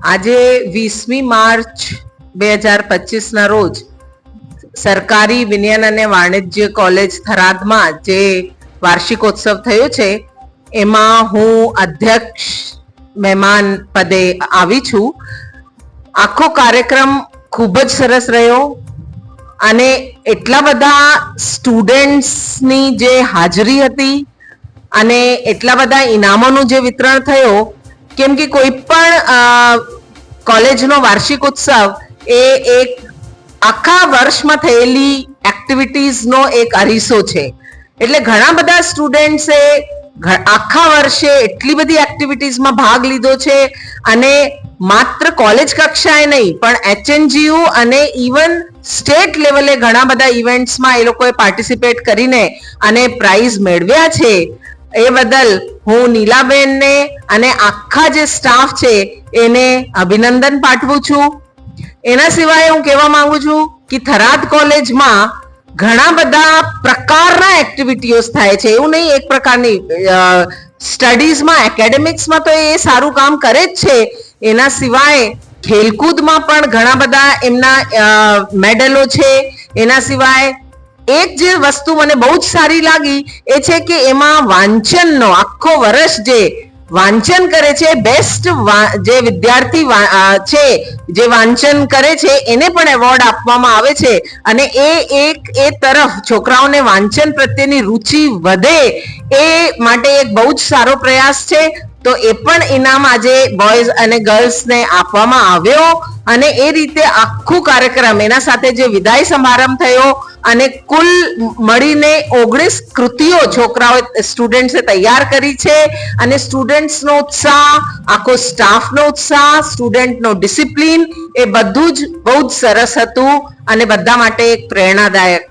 આજે વીસમી માર્ચ બે હજાર પચીસના રોજ સરકારી વિજ્ઞાન અને વાણિજ્ય કોલેજ થરાદમાં જે વાર્ષિકોત્સવ થયો છે, એમાં હું અધ્યક્ષ મહેમાન પદે આવી છું. આખો કાર્યક્રમ ખૂબ જ સરસ રહ્યો અને એટલા બધા સ્ટુડન્ટ્સની જે હાજરી હતી અને એટલા બધા ઇનામોનું જે વિતરણ થયો કેમ કે કોઈ પણ કોલેજનો વાર્ષિક ઉત્સવ એ એક આખા વર્ષમાં થયેલી એક્ટિવિટીઝનો એક અરીસો છે. એટલે ઘણા બધા સ્ટુડન્ટ્સે આખા વર્ષે એટલી બધી એક્ટિવિટીઝમાં ભાગ લીધો છે અને માત્ર કોલેજ કક્ષાએ નહીં, પણ એચએનજીયુ અને ઇવન સ્ટેટ લેવલે ઘણા બધા ઇવેન્ટ્સમાં એ લોકોએ પાર્ટિસિપેટ કરીને અને પ્રાઇઝ મેળવ્યા છે. એ બદલ હું નીલાબેનને અને આખા જે સ્ટાફ છે, એને અભિનંદન પાઠવું છું. એના સિવાય હું કહેવા માંગુ છું કે થરાદ કોલેજમાં ઘણા બધા પ્રકારના એક્ટિવિટીઓ થાય છે. એવું નહીં, એક પ્રકારની સ્ટડીઝમાં એકેડેમિક્સમાં તો એ સારું કામ કરે જ છે. એના સિવાય ખેલકૂદમાં પણ ઘણા બધા એમના મેડલો છે. એના સિવાય એક જે વસ્તુ મને બહુ જ સારી લાગી એ છે કે એમાં વાંચનનો, આખો વર્ષ જે વાંચન કરે છે બેસ્ટ જે વિદ્યાર્થી છે, જે વાંચન કરે છે, એને પણ એવોર્ડ આપવામાં આવે છે. અને એ એક, એ તરફ છોકરાઓને વાંચન પ્રત્યેની રુચિ વધે એ માટે એક બહુ જ સારો પ્રયાસ છે. તો એ પણ ઇનામ આજે બોયઝ અને ગર્લ્સને આપવામાં આવ્યો અને એ રીતે આખું કાર્યક્રમ એના સાથે જે વિદાય સમારંભ થયો અને કુલ મળીને ઓગણીસ કૃતિઓ છોકરાઓ સ્ટુડન્ટ્સે તૈયાર કરી છે અને સ્ટુડન્ટ્સનો ઉત્સાહ, આખો સ્ટાફનો ઉત્સાહ સ્ટુડન્ટનો ડિસિપ્લિન એ બધું જ બહુ જ સરસ હતું અને બધા માટે એક પ્રેરણાદાયક